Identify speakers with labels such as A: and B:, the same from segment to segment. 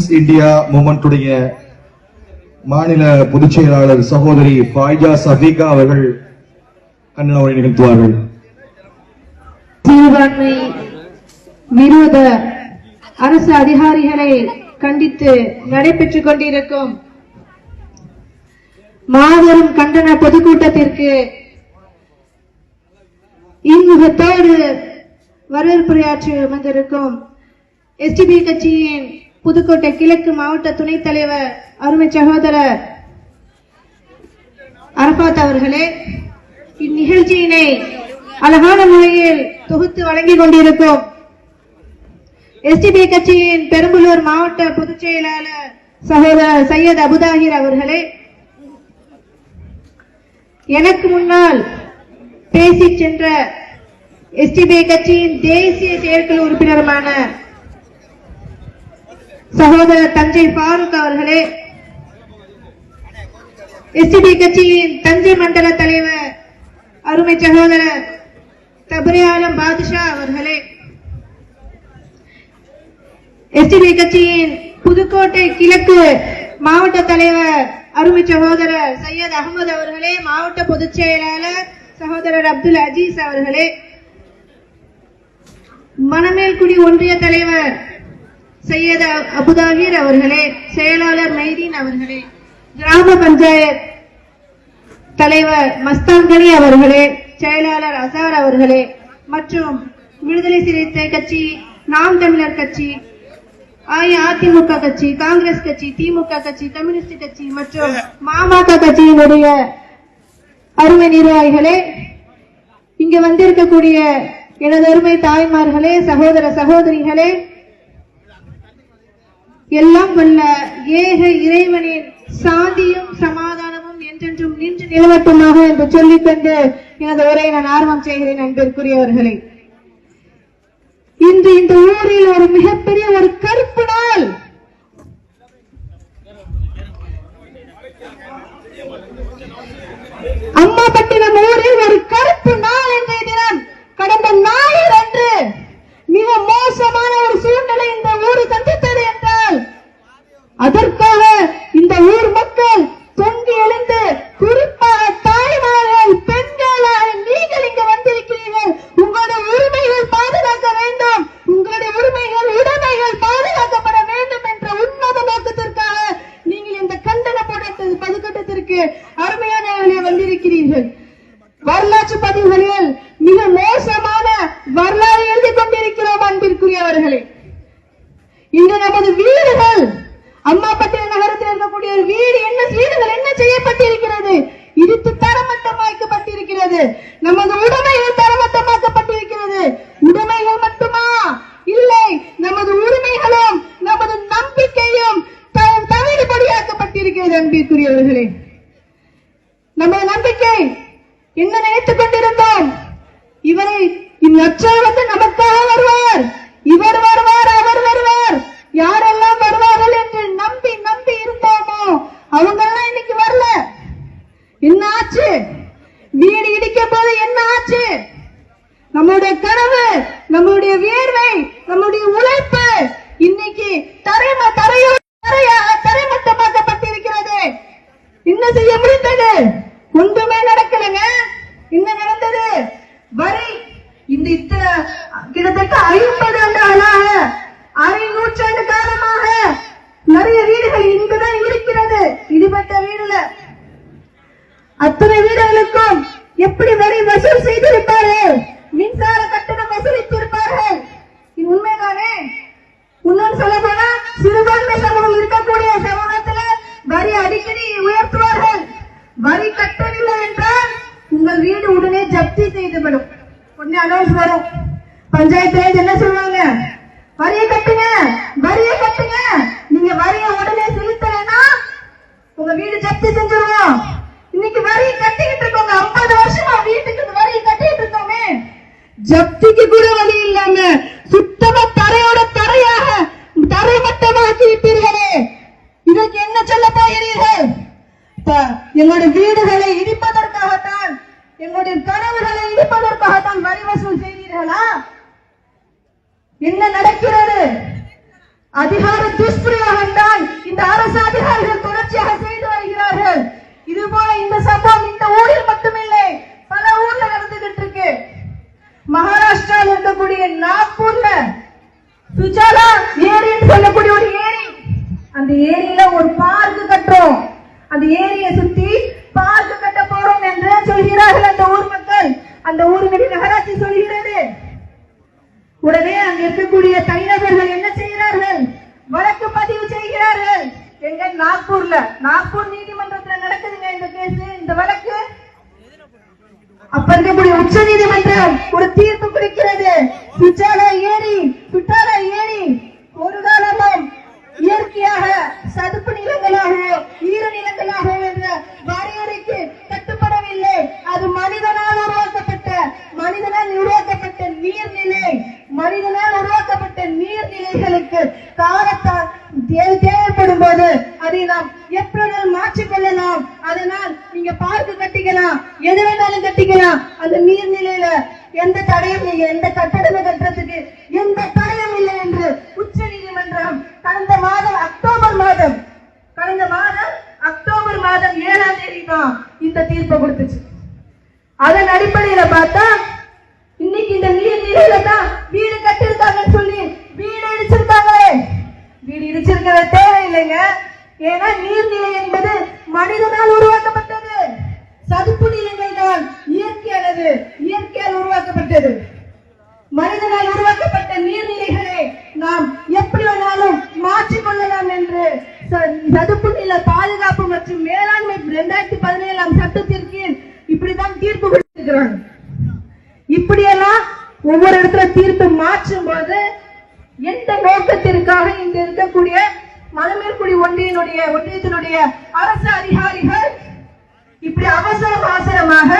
A: Women's India மூமெண்ட்டுடைய மாநில பொதுச் செயலாளர் சகோதரி பாய்ஜா சஃபீகா அவர்கள் கண்டன உரை நிகழ்த்துவார்கள்.
B: தீர்வாண்மை விரோத அரசு அதிகாரிகளை கண்டித்து நடைபெற்றுக் கொண்டிருக்கும் மாபெரும் கண்டன பொதுக்கூட்டத்திற்கு இன்முகத்தோடு வரவேற்புரையாற்றி வந்திருக்கும் எஸ்டிபி கட்சியின் புதுக்கோட்டை கிழக்கு மாவட்ட துணைத் தலைவர் அருமை சகோதரர் அரபாத் அவர்களே இந்நிகழ்ச்சியினை அழகான முறையில் தொகுத்து வழங்கிக் கொண்டிருக்கும் எஸ்டிபி கட்சியின் பெரம்பலூர் மாவட்ட பொதுச் செயலாளர் சகோதரர் சையத் அபுதாகிர் அவர்களே எனக்கு முன்னால் பேசி சென்ற எஸ்டிபி கட்சியின் தேசிய செயற்குழு உறுப்பினருமான சகோதரர் தஞ்சை ஃபாரூக் அவர்களே. எஸ்டிபி கட்சியின் தஞ்சை மண்டல தலைவர் அருமை சகோதரர் தபரியாலம் பாதுஷா அவர்களே. எஸ்டிபி கட்சியின் புதுக்கோட்டை கிழக்கு மாவட்ட தலைவர் அருமை சகோதரர் சையத் அகமது அவர்களே மாவட்ட பொதுச் செயலாளர் சகோதரர் அப்துல் அஜீஸ் அவர்களே. மணமேல்குடி ஒன்றிய தலைவர் சையத் அபுதாகிர் அவர்களே செயலாளர் மைதீன் அவர்களே கிராம பஞ்சாயத் தலைவர் மஸ்தான்கனி அவர்களே செயலாளர் அசார் அவர்களே மற்றும் விடுதலை சிறுத்தை கட்சி நாம் தமிழர் கட்சி அஇஅதிமுக கட்சி காங்கிரஸ் கட்சி திமுக கட்சி கம்யூனிஸ்ட் கட்சி மற்றும் மாமக கட்சியினுடைய அருமை நிர்வாகிகளே இங்க வந்திருக்கக்கூடிய எனது அருமை தாய்மார்களே சகோதர சகோதரிகளே எல்லாம் வல்ல ஏக இறைவனின் சாந்தியும் சமாதானமும் என்றென்றும் நின்று நிலவட்டுமாக என்று சொல்லிக்கொண்டு எனது உரையை நான் ஆர்வம் செய்கிறேன் அன்பிற்குரியவர்களே. இன்று இந்த ஊரில் ஒரு மிகப்பெரிய ஒரு கருப்பு நாள். அம்மாபட்டினம் ஊரில் ஒரு கருப்பு நாள் இன்றைய தினம். கடந்த நாள் அன்று மிக மோசமான ஒரு சூழ்நிலை இந்த ஊர் சந்தித்தது என்றால் அதற்காக இந்த ஊர் மக்கள் தொங்கி எழுந்து குறிப்பாக தாய்மார்கள் பெண்களாக நீங்கள் இங்கு வந்திருக்கிறீர்கள் உங்களுடைய உரிமைகள் பாதுகாக்க வேண்டும் உங்களுடைய உரிமைகள் உடைமைகள் பாதுகாக்கப்பட வேண்டும் என்ற உன்னத நோக்கத்திற்காக நீங்கள் இந்த கண்டன போராட்ட பதுக்கட்டத்திற்கு அருமையான வேலையை வந்திருக்கிறீர்கள் வரலாற்று பதிவுகளில் மிக மோசமான வரலாறு எழுதி கொண்டிருக்கிறோம் அன்பிற்குரியவர்களே இன்று நமது வீடுகள் அம்மாப்பட்டின நகரத்தில் இருக்கக்கூடிய ஒரு வீடு என்ன வீடுகள் என்ன செய்யப்பட்டிருக்கிறது இடித்து தரமட்டமாக்கப்பட்டிருக்கிறது நமது உடைமைகள் தரமட்டமாக்கப்பட்டிருக்கிறது உடைமைகள் மட்டுமா இல்லை நமது உரிமைகளும் நமது நம்பிக்கையும் த- தவிடுபடியாக்கப்பட்டிருக்கிறது அன்பிற்குரியவர்களே நமது நம்பிக்கை என்ன நினைத்துக் கொண்டிருந்தோம் இவரை இந்நச்சர் வந்து நமக்காக வருவார் இவர் வருவார் அவர் வருவார் யாரெல்லாம் வருவார்கள் என்று நம்பி நம்பி இருந்தோமோ அவங்க எல்லாம் இன்னைக்கு வரல என்ன ஆச்சு வீடு இடிக்கும் போது என்ன ஆச்சு நம்முடைய கனவு நம்முடைய வியர்வை நம்முடைய உழைப்பு இன்னைக்கு தரைம தரையோ தரையாக தரைமட்டமாக்கப்பட்டிருக்கிறது. என்ன செய்ய முடிந்தது? ஒன்றுமே நடக்கலங்க. என்ன நடந்தது? வரி இந்த இத்தனை கிட்டத்தட்ட ஐம்பது ஆண்டாளாக அரை நூற்றாண்டு காலமாக நிறைய வீடுகள் இங்குதான் இருக்கிறது. இடிபட்ட வீடுல. அத்தனை வீடுகளுக்கும் எப்படி வரி வசூல் செய்திருப்பாரு? மின்சார கட்டணம் வசூலித்திருப்பார்கள். இது உண்மைதானே? இன்னும் சொல்ல போனா சிறுபான்மை சமூகம் இருக்கக்கூடிய சமூகத்துல வரி அடிக்கடி உயர்த்துவார்கள். வரி கட்டவில்லை என்றால் உங்கள் வீடு உடனே ஜப்தி செய்துவிடும். உடனே அனௌன்ஸ் வரும். பஞ்சாயத்து என்ன சொல்லுவாங்க? வரியை கட்டுங்க வரியை கட்டுங்க. நீங்க வரியை உடனே செலுத்தலைன்னா உங்க வீடு ஜப்தி செஞ்சிருவோம். இன்னைக்கு வரி கட்டிக்கிட்டு இருக்கோங்க. ஐம்பது வருஷமா வீட்டுக்கு இந்த வரி கட்டிட்டு இருக்கோமே. ஜப்திக்கு கூட வழி இல்லாம சுத்தமா தரையோட தரையாக தரை மட்டமாக்கி விட்டீர்களே இதற்கு என்ன சொல்ல போகிறீர்கள்? எங்களுடைய வீடுகளை இடிப்பதற்காகத்தான் எங்களுடைய கனவுகளை இடிப்பதற்காகத்தான் வரி வசூல் செய்தீர்களா? என்ன நடக்கிறது? அதிகார துஷ்பிரயோகம் தான் இந்த அரசு அதிகாரிகள் தொடர்ச்சியாக செய்து வருகிறார்கள். இது போல இந்த சம்பவம் இந்த ஊரில் மட்டுமில்லை பல ஊர்ல நடந்துகிட்டு இருக்கு மகாராஷ்டிராவில் இருக்கக்கூடிய நாக்பூர்ல சுஜாதா ஏரின்னு சொல்லக்கூடிய ஒரு ஏரி. அந்த ஏரியில ஒரு பார்க் கட்டுறோம். அந்த ஏரியை சுத்தி பார்க் கட்ட போறோம் என்று சொல்கிறார்கள் அந்த ஊர் மக்கள். அந்த ஊர்களின் நகராட்சி சொல்கிறது. உடனே அங்க இருக்கக்கூடிய தனிநபர்கள் என்ன செய்கிறார்கள்? வழக்கு பதிவு செய்கிறார்கள். எங்க நாக்பூர்ல நாக்பூர் நீதிமன்றத்துல நடக்குதுங்க இந்த கேஸ் இந்த வழக்கு அப்ப இருக்கக்கூடிய உச்ச நீதிமன்றம் ஒரு தீர்ப்பு கொடுக்கிறது. சுற்றால ஏரி சுற்றால ஏரி ஒரு காலமும் இயற்கையாக சதுப்பு நிலங்களாக ஈர நிலங்களாக என்ற வரையறைக்கு கட்டுப்படவில்லை. அது மனிதனால் உருவாக்கப்பட்ட மனிதனால் உருவாக்கப்பட்ட நீர்நிலை மனிதனால் உருவாக்கப்பட்ட நீர்நிலைகளுக்கு காலத்தால் தேவைப்படும் போது அதை நாம் எப்பொழுதும் மாற்றிக்கொள்ளலாம் அதனால் நீங்க பார்க்கு கட்டிக்கலாம் எது வேணாலும் கட்டிக்கலாம். அந்த நீர்நிலையில எந்த தடையும் நீங்க எந்த கட்டடத்தை கட்டுறதுக்கு எந்த தடையும் இல்லை என்று உச்ச நீதிமன்றம் கடந்த மாதம் அக்டோபர் மாதம் கடந்த மாதம் அக்டோபர் மாதம் ஏழாம் தேதி தான் இந்த தீர்ப்பை கொடுத்துச்சு. அதன் அடிப்படையில பார்த்தா இன்னைக்கு இந்த நீர் நிலையில தான் வீடு கட்டிருக்காங்கன்னு சொல்லி வீடு இடிச்சிருக்காங்களே. வீடு இடிச்சிருக்கிற தேவையில்லைங்க. ஏன்னா நீர்நிலை என்பது மனிதனால் உருவாக்கப்பட்டது. சதுப்பு நிலங்கள் தான் இயற்கையானது. இயற்கையால் உருவாக்கப்பட்டது. மனிதனால் உருவாக்கப்பட்ட நீர்நிலைகளை நாம் எப்படி வேணாலும் மாற்றிக் கொள்ளலாம் என்று ச- சதுப்பு நில பாதுகாப்பு மற்றும் மேலாண்மை இரண்டாயிரத்தி பதினேழாம் சட்டத்திற்கு தான் தீர்ப்பு கொடுத்திருக்கிறாங்க. இப்படியெல்லாம் ஒவ்வொரு இடத்துல தீர்ப்பு மாற்றும் போது எந்த நோக்கத்திற்காக இங்க இருக்கக்கூடிய மலமேற்குடி ஒன்றியனுடைய ஒன்றியத்தினுடைய அரசு அதிகாரிகள் இப்படி அவசர அவசரமாக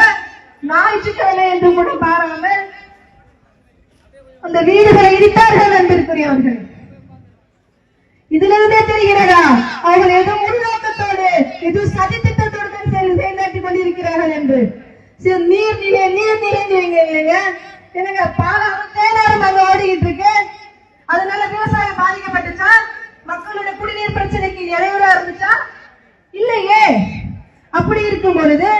B: ஞாயிற்றுக்கிழமை என்று கூட பாராமல் அந்த வீடுகளை இடித்தார்கள் அன்பிற்குரியவர்கள். இதிலிருந்தே தெரிகிறதா? அவர்கள் ஏதோ உள்நோக்கத்தோடு எதுவும் சதித்திட்டத்தோடு தான் செயல் செயல்படுத்திக் கொண்டிருக்கிறார்கள் என்று. சரி நீர் நிலை நீர் நிறைந்தீங்க இல்லைங்க எனக்கு பாலாவும் தேனாரும் அங்க ஓடிக்கிட்டு இருக்கு. அதனால விவசாயம் பாதிக்கப்பட்டுச்சா? மக்களுடைய குடிநீர் பிரச்சனைக்கு இடையூறா இருந்துச்சா? இல்லையே. அப்படி இருக்கும் பொழுது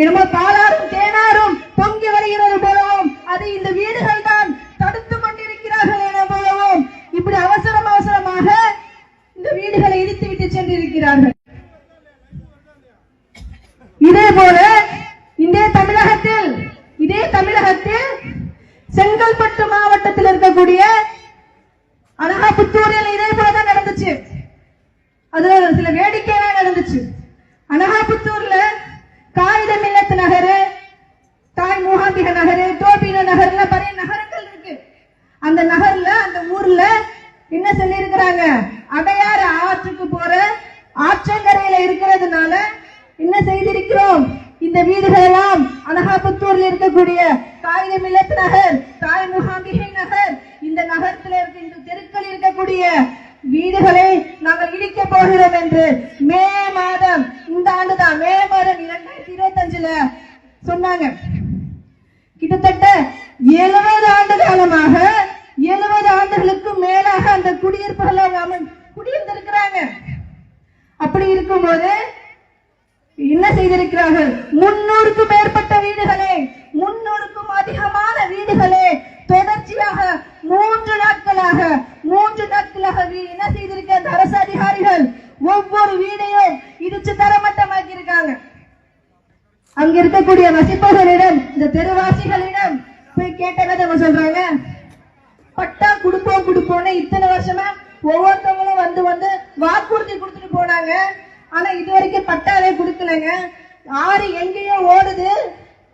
B: என்னமோ பாலாரும் தேனாரும் பொங்கி வருகிறது போலவும் அது இந்த வீடுகள் தான் தடுத்து கொண்டிருக்கிறார்கள் என போலவும் இப்படி அவசரம் அவசரமாக இந்த வீடுகளை இடித்து விட்டு சென்றிருக்கிறார்கள். இதே போல தமிழகத்தில் செங்கல்பட்டு மாவட்டத்தில் இருக்கக்கூடிய அழகா புத்தூரில் போலதான் நடந்துச்சு அது சில வேடிக்கையாக நடந்துச்சு அனகாபுத்தூர்ல காகித மில்லத்து நகரு தாய் மூகாம்பிக நகரு டோபினோ நகர்ல நிறைய நகரங்கள் இருக்கு அந்த நகர்ல அந்த ஊர்ல என்ன சொல்லி இருக்கிறாங்க அடையாறு ஆற்றுக்கு போற ஆற்றங்கரையில இருக்கிறதுனால என்ன செய்திருக்கிறோம் இந்த வீடுகள் எல்லாம் அனகாபுத்தூர்ல இருக்கக்கூடிய காகித மில்லத்து நகர் தாய் முகாம்பிகை நகர் இந்த நகரத்துல இருக்க இந்த தெருக்கள் வீடுகளை நாங்கள் இடிக்க போகிறோம் என்று மே மாதம் இந்த ஆண்டுதான் மே மாதம் இரண்டாயிரத்தி இருபத்தி அஞ்சுல சொன்னாங்க. கிட்டத்தட்ட எழுபது ஆண்டு காலமாக எழுபது ஆண்டுகளுக்கு மேலாக அந்த குடியிருப்புகளை அவங்க குடியிருந்திருக்கிறாங்க. அப்படி இருக்கும்போது என்ன செய்திருக்கிறார்கள்? முன்னூறுக்கும் மேற்பட்ட வீடுகளே முன்னூறுக்கும் அதிகமான வீடுகளே தொடர்ச்சியாக மூன்று நாட்களாக மூன்று நாட்களாக வீ- என்ன செய்திருக்க அந்த அரசு அதிகாரிகள் ஒவ்வொரு வீடையும் இடிச்சு தரமட்டமாக்கி இருக்காங்க அங்க இருக்கக்கூடிய வசிப்பவர்களிடம் இந்த தெருவாசிகளிடம் போய் கேட்டதை நம்ம சொல்றாங்க. பட்டா கொடுப்போம் கொடுப்போம்னு இத்தனை வருஷமா ஒவ்வொருத்தவங்களும் வந்து வந்து வாக்குறுதி கொடுத்துட்டு போனாங்க. ஆனா இது வரைக்கும் பட்டாவே கொடுக்கலங்க. ஆறு எங்கேயோ ஓடுது.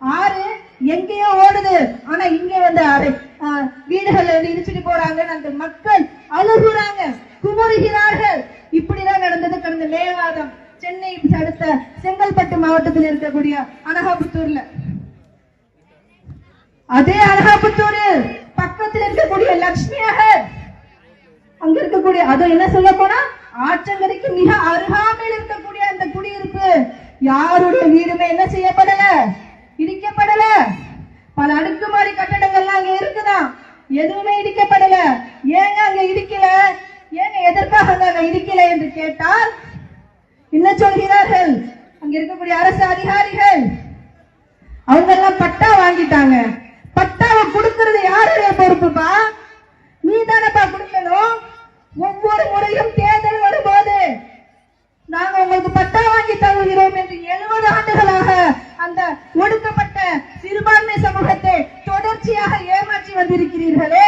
B: ஆறு எங்கேயோ ஓடுது. ஆனா இங்க வந்து அரை ஆ, வீடுகள் வந்து இடிச்சிட்டு போறாங்கன்னு அந்த மக்கள் அழுகுறாங்க. குமுறுகிறார்கள். இப்படிதான் நடந்தது கடந்த மே மாதம். சென்னை அடுத்த செங்கல்பட்டு மாவட்டத்தில் இருக்கக்கூடிய அனகாபுத்தூர்ல அதே அனகாபுத்தூர் பக்கத்தில் இருக்கக்கூடிய லட்சுமி நகர். அங்க இருக்கக்கூடிய அது என்ன சொல்ல போனா ஆற்றங்கரைக்கு மிக அருகாமையில் இருக்கக்கூடிய அந்த குடியிருப்பு. யாருடைய வீடுமே என்ன செய்யப்படல? இடிக்கப்படல. பல அடுக்குமாடி கட்டடங்கள்லாம் அங்க இருக்குதா? எதுவுமே இடிக்கப்படல. ஏங்க அங்க இடிக்கல? ஏங்க எதற்காக அங்க இடிக்கல என்று கேட்டால் என்ன சொல்கிறார்கள்? அங்க இருக்கக்கூடிய அரசு அதிகாரிகள். அவங்க எல்லாம் பட்டா வாங்கிட்டாங்க. பட்டாவை கொடுக்கறது யாருடைய பொறுப்புப்பா? நீ தானப்பா கொடுக்கணும் ஒவ்வொரு முறையும் தேர்தல் கொண்டிருக்கிறீர்களே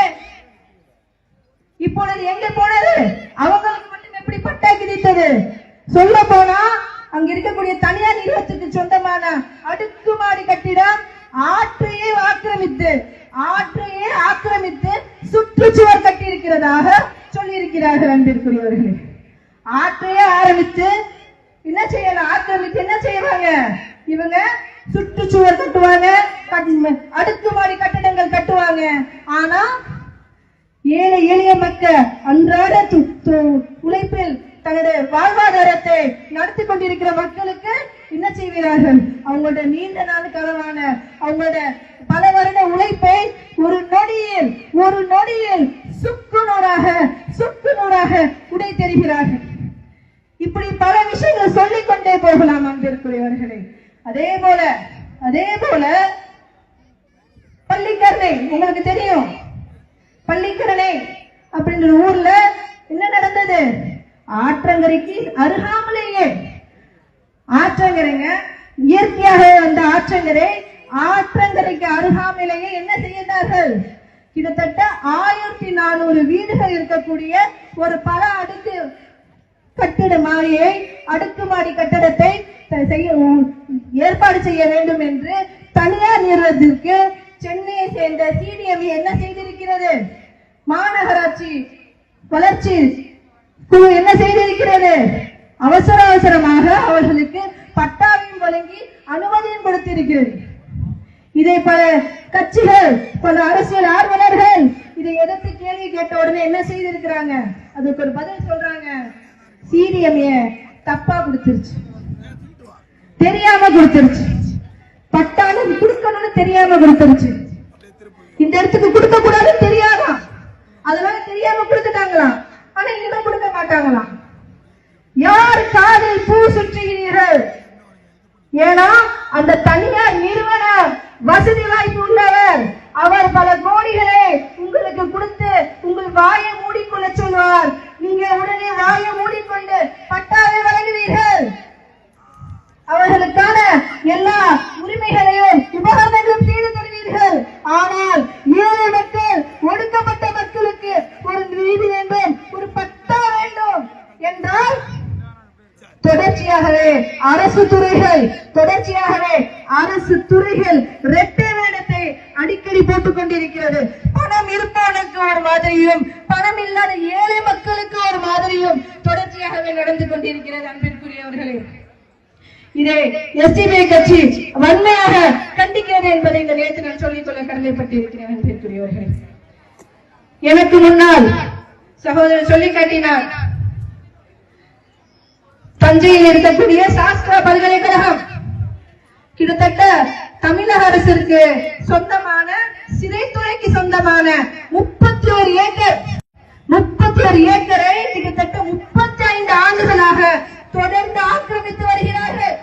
B: இப்பொழுது எங்க போனது அவங்களுக்கு மட்டும் எப்படி பட்டா கிடைத்தது சொல்ல போனா அங்க இருக்கக்கூடிய தனியார் நிறுவனத்துக்கு சொந்தமான அடுக்குமாடி கட்டிடம் ஆற்றையே ஆக்கிரமித்து ஆற்றையே ஆக்கிரமித்து சுற்றுச்சுவர் கட்டி இருக்கிறதாக சொல்லி இருக்கிறார்கள் அன்பிற்குரியவர்களே ஆற்றையே ஆரம்பித்து என்ன செய்யலாம் ஆக்கிரமித்து என்ன செய்வாங்க? இவங்க சுற்றுச்சுவர் கட்டுவாங்க. அடுக்குமாடி கட்டிடங்கள் கட்டுவாங்க. ஆனா ஏழை எளிய மக்கள் அன்றாட உழைப்பில் தனது வாழ்வாதாரத்தை நடத்தி கொண்டிருக்கிற மக்களுக்கு என்ன செய்கிறார்கள் அவங்களோட நீண்ட நாள் கனவான அவங்களோட பல வருட உழைப்பை ஒரு நொடியில் ஒரு நொடியில் சுக்கு நூறாக சுக்கு நூறாக உடை தெரிகிறார்கள். இப்படி பல விஷயங்கள் சொல்லிக் கொண்டே போகலாம் அங்கிருக்கிறவர்களே அதே போல அதே போல பள்ளிக்கரணை உங்களுக்கு தெரியும். பள்ளிக்கரணை அப்படின்ற ஊர்ல என்ன நடந்தது? ஆற்றங்கரைக்கு அருகாம ஆற்றங்கரைங்க. இயற்கையாக வந்த ஆற்றங்கரை ஆற்றங்கரைக்கு அருகாமையிலேயே என்ன செய்தார்கள் கிட்டத்தட்ட ஆயிரத்தி நானூறு வீடுகள் இருக்கக்கூடிய ஒரு பல அடுக்கு கட்டிட மாடியை அடுக்குமாடி கட்டடத்தை செய்ய ஏற்பாடு செய்ய வேண்டும் என்று தனியார் நிறுவனத்திற்கு சென்னையை சேர்ந்த சிடிஎம் என்ன செய்திருக்கிறது? மாநகராட்சி வளர்ச்சி குழு என்ன செய்திருக்கிறது? அவசர அவசரமாக அவர்களுக்கு பட்டாவையும் வழங்கி அனுமதியும் கொடுத்திருக்கிறது இதை பல கட்சிகள் பல அரசியல் ஆர்வலர்கள் இதை எதிர்த்து கேள்வி கேட்ட உடனே என்ன செய்திருக்கிறாங்க? அதுக்கு ஒரு பதில் சொல்றாங்க. சிடிஎம்ஏ தப்பா கொடுத்துருச்சு. தெரியாம கொடுத்துருச்சு. பட்டாலும் கொடுக்கணும்னு தெரியாம கொடுத்துருச்சு. இந்த இடத்துக்கு கொடுக்க கூடாதுன்னு தெரியாதாம் அதனால தெரியாம கொடுத்துட்டாங்களாம் ஆனா இனிமே கொடுக்க மாட்டாங்களாம் யார் காதில் பூ சுற்றுகிறீர்கள்? ஏன்னா அந்த தனியார் நிறுவன வசதி வாய்ப்பு உள்ளவர் அவர் பல கோடிகளை உங்களுக்கு கொடுத்து உங்கள் வாயை மூடிக்கொள்ள சொல்வார் நீங்க உடனே வாயை மூடிக்கொண்டு பட்டாவை வழங்குவீர்கள் அவர்களுக்கான எல்லா உரிமைகளையும் உபகரணங்களும் செய்து தருவீர்கள் ஆனால் ஏழை மக்கள் ஒடுக்கப்பட்ட மக்களுக்கு ஒரு நீதி வேண்டும் ஒரு பட்டா வேண்டும் என்றால் தொடர்ச்சியாகவே அரசு துறைகள் தொடர்ச்சியாகவே அரசு துறைகள் இரட்டை வேடத்தை அடிக்கடி போட்டுக் கொண்டிருக்கிறது பணம் இருப்பவனுக்கு ஒரு மாதிரியும் பணம் இல்லாத ஏழை மக்களுக்கு ஒரு மாதிரியும் தொடர்ச்சியாகவே நடந்து கொண்டிருக்கிறது அன்பிற்குரியவர்களே. இதை எஸ்டிபி கட்சி வன்மையாக கண்டிக்கிறது என்பதை இந்த நேற்று நான் சொல்லிக் கொள்ள கடமைப்பட்டிருக்கிறேன் அன்பிற்குரியவர்களே. எனக்கு முன்னால் சகோதரர் சொல்லி காட்டினார் தஞ்சையில் இருக்கக்கூடிய சாஸ்திரா பல்கலைக்கழகம் கிட்டத்தட்ட தமிழக அரசிற்கு சொந்தமான சிறைத்துறைக்கு சொந்தமான முப்பத்தி ஒரு ஏக்கர் முப்பத்தி ஒரு ஏக்கரை கிட்டத்தட்ட முப்பத்தி ஐந்து ஆண்டுகளாக தொடர்ந்து ஆக்கிரமித்து வருகிறார்கள்.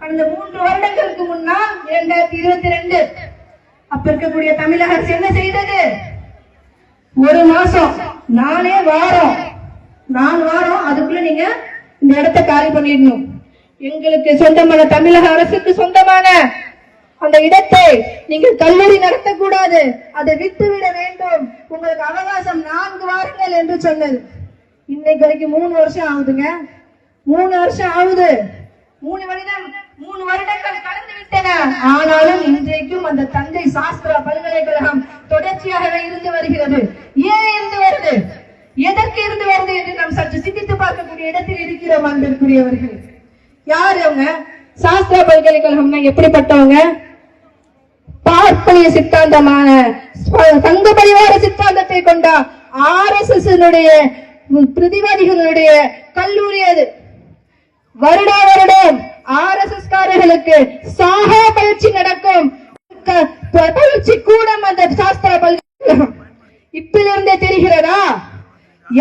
B: கடந்த மூன்று வருடங்களுக்கு முன்னால் இரண்டாயிரத்தி இருபத்தி ரெண்டு அப்ப இருக்கக்கூடிய தமிழக அரசு என்ன செய்தது? ஒரு மாசம் நானே வாரம் நான் வாரம் அதுக்குள்ள நீங்க இந்த இடத்தை காலி பண்ணிடணும். எங்களுக்கு சொந்தமான தமிழக அரசுக்கு சொந்தமான அந்த இடத்தை நீங்கள் கல்லூரி நடத்தக்கூடாது. அதை விட்டுவிட வேண்டும். உங்களுக்கு அவகாசம் நான்கு வாரங்கள் என்று சொன்னது. இன்னைக்கு வரைக்கும் மூணு வருஷம் ஆகுதுங்க. மூணு வருஷம் ஆகுது. மூணு வருடம் மூணு வருடங்கள் கடந்து விட்டன. ஆனாலும் இன்றைக்கும் அந்த தஞ்சை சாஸ்திரா பல்கலைக்கழகம் தொடர்ச்சியாகவே இருந்து வருகிறது. ஏன் இருந்து வருது? எதற்கு இருந்து வருது என்று நாம் சற்று சிந்தித்து பார்க்கக்கூடிய இடத்தில் இருக்கிறோம் அன்பிற்குரியவர்கள். யார் அவங்க? சாஸ்திரா பல்கலைக்கழகம்னா எப்படிப்பட்டவங்க? பார்ப்பனிய சித்தாந்தமான சங்க பரிவார சித்தாந்தத்தை கொண்ட ஆர் எஸ் எஸ் பிரதிவாதிகளுடைய கல்லூரி அது. வருடா வருடம் ஆர் எஸ் எஸ் காரர்களுக்கு சாகா பயிற்சி நடக்கும். பயிற்சி கூடம் அந்த சாஸ்திர பல்கலைக்கழகம். இப்பிலிருந்தே தெரிகிறதா?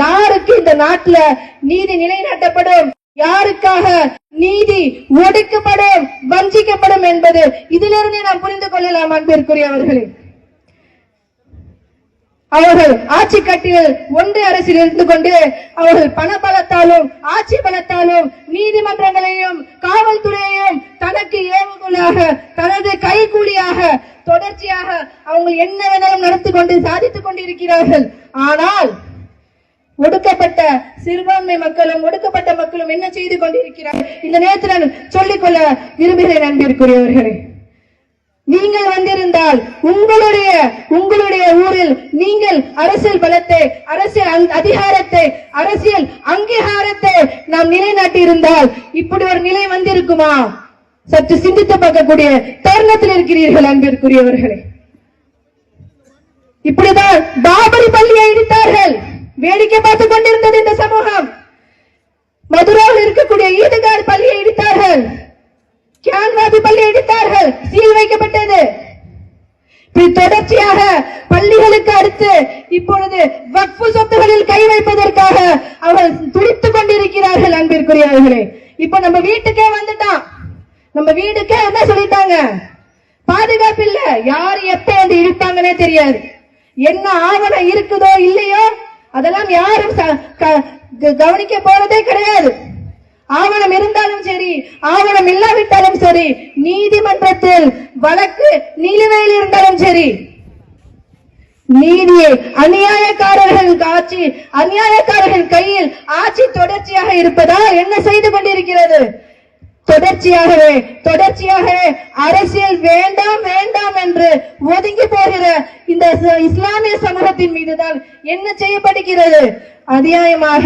B: யாருக்கு இந்த நாட்டுல நீதி நிலைநாட்டப்படும்? யாருக்காக நீதி ஒடுக்கப்படும் வஞ்சிக்கப்படும் என்பது இதிலிருந்தே நாம் புரிந்து கொள்ளலாம் அன்பிற்குரியவர்களே. அவர்கள் ஆட்சி கட்டில் ஒன்றிய அரசில் இருந்து கொண்டு அவர்கள் பண பலத்தாலும் ஆட்சி பலத்தாலும் நீதிமன்றங்களையும் காவல்துறையையும் தனக்கு ஏவுகோலாக தனது கைகூலியாக தொடர்ச்சியாக அவங்க என்ன வேணாலும் நடத்தி கொண்டு சாதித்துக் கொண்டிருக்கிறார்கள். ஆனால் ஒடுக்கப்பட்ட சிறுபான்மை மக்களும் ஒடுக்கப்பட்ட மக்களும் என்ன செய்து கொண்டிருக்கிறார் இந்த நேரத்தில் நான் சொல்லிக்கொள்ள விரும்புகிறேன் அன்பிற்குரியவர்களே. நீங்கள் வந்திருந்தால் உங்களுடைய உங்களுடைய ஊரில் நீங்கள் அரசியல் பலத்தை அரசியல் அதிகாரத்தை அரசியல் அங்கீகாரத்தை நாம் நிலைநாட்டி இருந்தால் இப்படி ஒரு நிலை வந்திருக்குமா? சற்று சிந்தித்து பார்க்கக்கூடிய தருணத்தில் இருக்கிறீர்கள் அன்பிற்குரியவர்களே. இப்படிதான் பாபரி பள்ளியை இடித்தார்கள். வேடிக்கை பார்த்து கொண்டிருந்தது இந்த சமூகம். மதுராவில் இருக்கக்கூடிய ஈதுகார் பள்ளியை இடித்தார்கள். கியான்வாபி பள்ளியை இடித்தார்கள். சீல் வைக்கப்பட்டது. தொடர்ச்சியாக பள்ளிகளுக்கு அடுத்து இப்பொழுது வக்ஃபு சொத்துகளில் கை வைப்பதற்காக அவர்கள் துடித்துக் கொண்டிருக்கிறார்கள் அன்பிற்குரியவர்களே. இப்ப நம்ம வீட்டுக்கே வந்துட்டான் நம்ம வீடுக்கே என்ன சொல்லிட்டாங்க? பாதுகாப்பு இல்ல யார் எப்ப வந்து இழுப்பாங்கன்னே தெரியாது. என்ன ஆவணம் இருக்குதோ இல்லையோ அதெல்லாம் யாரும் ச- க- க- கவனிக்க போறதே கிடையாது. ஆவணம் இருந்தாலும் சரி ஆவணம் இல்லாவிட்டாலும் சரி நீதிமன்றத்தில் வழக்கு நிலுவையில் இருந்தாலும் சரி நீதியை அநியாயக்காரர்கள் ஆட்சி அநியாயக்காரர்கள் கையில் ஆட்சி தொடர்ச்சியாக இருப்பதால் என்ன செய்து கொண்டிருக்கிறது? தொடர்ச்சியாகவே தொடர்ச்சியாகவே அரசியல் வேண்டாம் வேண்டாம் என்று ஒதுங்கி போகிற இந்த இஸ்லாமிய சமூகத்தின் மீதுதான் என்ன செய்யப்படுகிறது? அநியாயமாக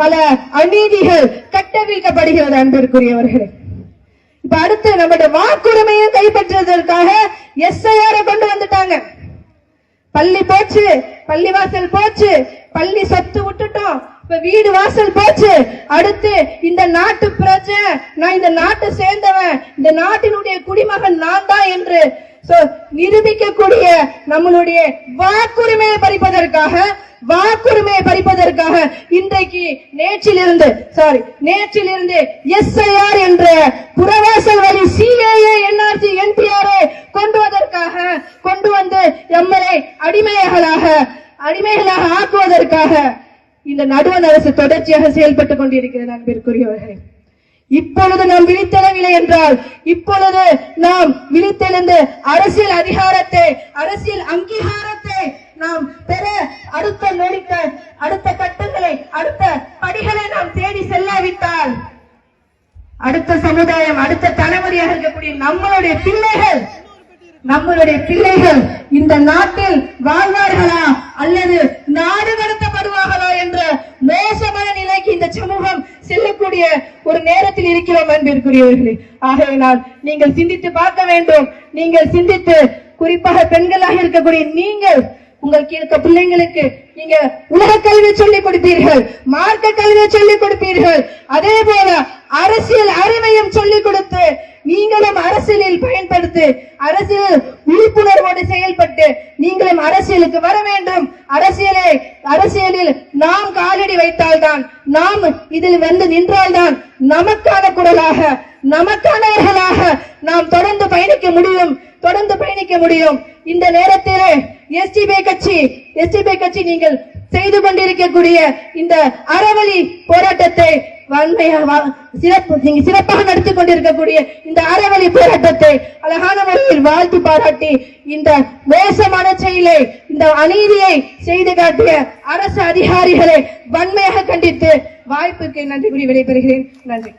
B: பல அநீதிகள் கட்டவிழ்க்கப்படுகிறது அன்பிற்குரியவர்களே. இப்ப அடுத்து நம்முடைய வாக்குரிமையை கைப்பற்றுவதற்காக எஸ்ஐஆர் கொண்டு வந்துட்டாங்க. பள்ளி போச்சு பள்ளிவாசல் போச்சு பள்ளி சொத்து விட்டுட்டோம். இப்ப வீடு வாசல் போச்சு. அடுத்து இந்த நாட்டு பிரஜை நான் இந்த நாட்டை சேர்ந்தவன். இந்த நாட்டினுடைய குடிமகன் நான் தான் என்று நிரூபிக்கக்கூடிய நம்மளுடைய வாக்குரிமையை பறிப்பதற்காக வாக்குரிமையை பறிப்பதற்காக இன்றைக்கு நேற்றிலிருந்து சாரி நேற்றிலிருந்து எஸ்ஐஆர் என்ற புறவாசல் வழி சிஏஏ என்ஆர்சி என்பிஆர் கொண்டு வதற்காக கொண்டு வந்து எம்எல்ஏ அடிமைகளாக அடிமைகளாக ஆக்குவதற்காக இந்த நடுவண் அரசு தொடர்ச்சியாக செயல்பட்டுக் கொண்டிருக்கிறது அன்பிற்குரியவர்களே. இப்பொழுது நாம் விழித்தெழவில்லை என்றால் இப்பொழுது நாம் விழித்தெழுந்து அரசியல் அதிகாரத்தை அரசியல் அங்கீகாரத்தை நாம் பெற அடுத்த நொடிக்க அடுத்த கட்டங்களை அடுத்த படிகளை நாம் தேடி செல்லாவிட்டால் அடுத்த சமுதாயம் அடுத்த தலைமுறையாக இருக்கக்கூடிய நம்மளுடைய பிள்ளைகள் நம்மளுடைய பிள்ளைகள் இந்த நாட்டில் வாழ்வார்களா? அல்லது நாடு கடத்தப்படுவார்களா என்ற மோசமான நிலைக்கு இந்த சமூகம் செல்லக்கூடிய ஒரு நேரத்தில் இருக்கிறோம் அன்பிற்குரியவர்களே. ஆகையினால் நீங்கள் சிந்தித்து பார்க்க வேண்டும். நீங்கள் சிந்தித்து குறிப்பாக பெண்களாக இருக்கக்கூடிய நீங்கள் உங்களுக்கு இருக்க பிள்ளைங்களுக்கு நீங்க உலக கல்வி சொல்லிக் கொடுப்பீர்கள் மார்க்க கல்வியை சொல்லிக் கொடுப்பீர்கள். அதே போல அரசியல் அறிவையும் சொல்லிக் கொடுத்து நீங்களும் அரசியலில் பயன்படுத்தி அரசியல் விழிப்புணர்வோடு செயல்பட்டு நீங்களும் அரசியலுக்கு வர வேண்டும். அரசியலை அரசியலில் நாம் காலடி வைத்தால்தான் நாம் இதில் வந்து நின்றால்தான் நமக்கான குரலாக நமக்கானவர்களாக நாம் தொடர்ந்து பயணிக்க முடியும் தொடர்ந்து பயணிக்க முடியும். இந்த நேரத்திலே எஸ்டிபி கட்சி எஸ்டிபி கட்சி நீங்கள் செய்து கொண்டிருக்கக்கூடிய இந்த அறவழி போராட்டத்தை வன்மையாக சிறப்பு சிறப்பாக நடத்தி கொண்டிருக்கக்கூடிய இந்த அறவழி போராட்டத்தை அழகான முறையில் வாழ்த்து பாராட்டி இந்த மோசமான செயலை இந்த அநீதியை செய்து காட்டிய அரசு அதிகாரிகளை வன்மையாக கண்டித்து வாய்ப்புக்கு நன்றி கூறி விடைபெறுகிறேன். நன்றி.